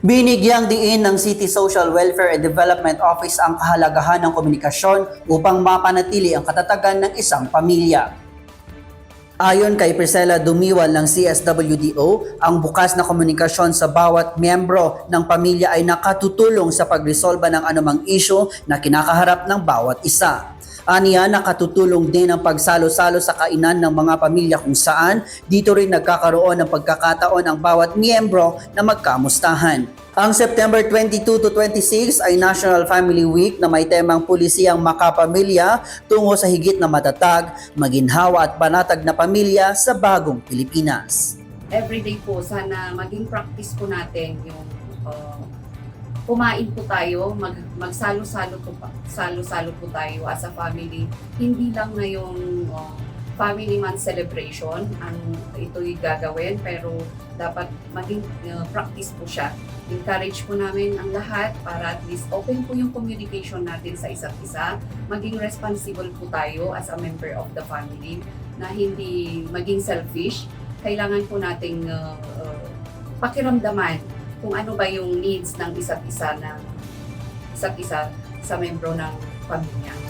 Binigyang diin ng City Social Welfare and Development Office ang kahalagahan ng komunikasyon upang mapanatili ang katatagan ng isang pamilya. Ayon kay Priscilla Dumiwal ng CSWDO, ang bukas na komunikasyon sa bawat miyembro ng pamilya ay nakatutulong sa pagresolba ng anumang isyu na kinakaharap ng bawat isa. Aniya, nakatutulong din ang pagsalo-salo sa kainan ng mga pamilya kung saan dito rin nagkakaroon ng pagkakataon ang bawat miyembro na magkamustahan. Ang September 22 to 26 ay National Family Week na may temang pulisiyang makapamilya tungo sa higit na matatag, maginhawa at panatag na pamilya sa bagong Pilipinas. everyday po, sana maging practice po natin yung uh, kumain po tayo, mag, magsalo-salo po, salo-salo po tayo as a family. Hindi lang na yung uh, family month celebration ang ito'y gagawin, pero dapat maging uh, practice po siya. Encourage po namin ang lahat para at least open po yung communication natin sa isa't isa. Maging responsible po tayo as a member of the family na hindi maging selfish kailangan po nating uh, uh, pakiramdaman kung ano ba yung needs ng isa't isa ng isa't isa sa membro ng pamilya.